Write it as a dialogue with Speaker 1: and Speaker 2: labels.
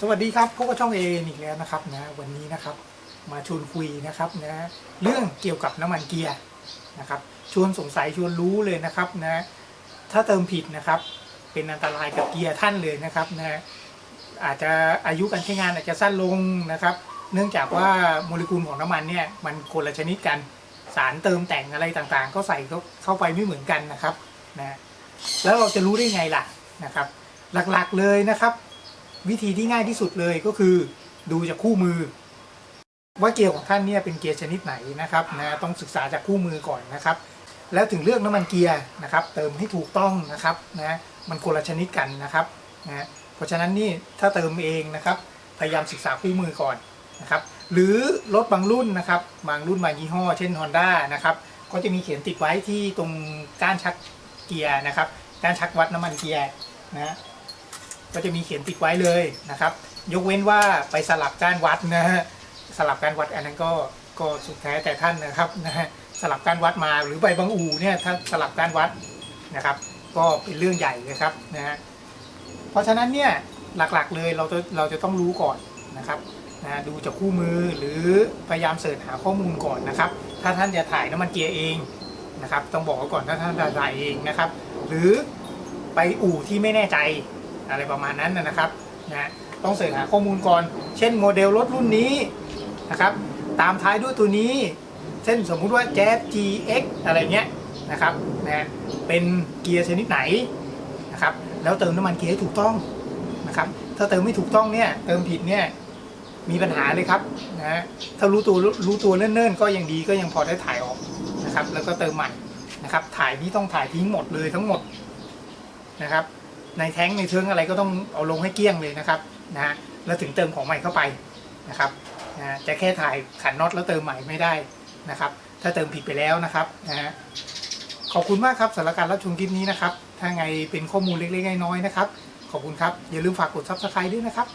Speaker 1: สวัสดีครับพบกับช่องเออีกแล้วนะครับนะวันนี้นะครับมาชวนคุยนะครับนะเรื่องเกี่ยวกับน้ำมันเกียร์นะครับชวนสงสัยชวนรู้เลยนะครับนะถ้าเติมผิดนะครับ เป็นอันตรายกับเกียร์ท่านเลยนะครับนะอาจจะอายุการใช้งานอาจจะสั้นลงนะครับ เนื่องจากว่าโมเลกุลของน้ำมันเนี่ยมันคนละชนิดกันสารเติมแต่งอะไรต่างๆ ก็ใส่เข้าเข้าไปไม่เหมือนกันนะครับนะแล้วเราจะรู้ได้ไงล่ะนะครับ หลักๆเลยนะครับ วิธีที่ง่ายที่สุดเลยก็คือ ดูจากคู่มือ ว่าเกียร์ของท่านเนี่ยเป็นเกียร์ชนิดไหนนะครับนะต้องศึกษาจากคู่มือก่อนนะครับ แล้วถึงเลือกน้ำมันเกียร์นะครับ เติมให้ถูกต้องนะครับนะมันคนละชนิดกันนะครับนะเพราะฉะนั้นนี่ถ้าเติมเองนะครับ พยายามศึกษาคู่มือก่อนนะครับ หรือรถบางรุ่นนะครับ บางรุ่นบางยี่ห้อ เช่น Honda นะครับก็จะมีเขียนติดไว้ที่ตรงก้านชักเกียร์นะครับ ก้านชักวัดน้ำมันเกียร์นะ ก็จะมีเขียนติดไว้เลยนะครับ ยกเว้นว่าไปสลับการวัดนะฮะสลับการวัดอันนั้นก็ก็สุดแท้แต่ท่านนะครับนะฮะสลับการวัดมาหรือไปบางอู่เนี่ยถ้าสลับการวัดนะครับ ก็เป็นเรื่องใหญ่นะครับนะฮะเพราะฉะนั้นเนี่ยหลักๆเลยเราจะเราจะต้องรู้ก่อนนะครับนะดูจากคู่มือหรือพยายามเสิร์ชหาข้อมูลก่อนนะครับ ถ้าท่านจะถ่ายน้ำมันเกียร์เองนะครับ ต้องบอกก่อนถ้าท่านจะถ่ายเองนะครับ หรือไปอู่ที่ไม่แน่ใจ อะไรประมาณนั้นนะครับนะต้องเสิร์ชหาข้อมูลก่อน เช่นโมเดลรถรุ่นนี้นะครับ ตามท้ายด้วยตัวนี้ เช่นสมมุติว่า Jazz GX อะไรเงี้ยนะครับนะเป็นเกียร์ชนิดไหนนะครับ แล้วเติมน้ำมันเกียร์ให้ถูกต้องนะครับ ถ้าเติมไม่ถูกต้องเนี่ยเติมผิดเนี่ยมีปัญหาเลยครับนะถ้ารู้ตัวรู้ตัวเนิ่นๆ ก็ยังดีก็ยังพอได้ถ่ายออกนะครับ แล้วก็เติมใหม่นะครับ ถ่ายนี่ต้องถ่ายทิ้งหมดเลยทั้งหมดนะครับ ในแท้งในเทิงอะไรก็ต้องเอาลงให้เกลี้ยงเลยนะครับนะฮะแล้วถึงเติมของใหม่เข้าไปนะครับนะฮะจะแค่ถ่ายขันน็อตแล้วเติมใหม่ไม่ได้นะครับ ถ้าเติมผิดไปแล้วนะครับนะฮะขอบคุณมากครับสำหรับการรับชมคลิปนี้นะครับ ถ้าไงเป็นข้อมูลเล็กๆน้อยๆนะครับ ขอบคุณครับ อย่าลืมฝากกด subscribe ด้วยนะครับ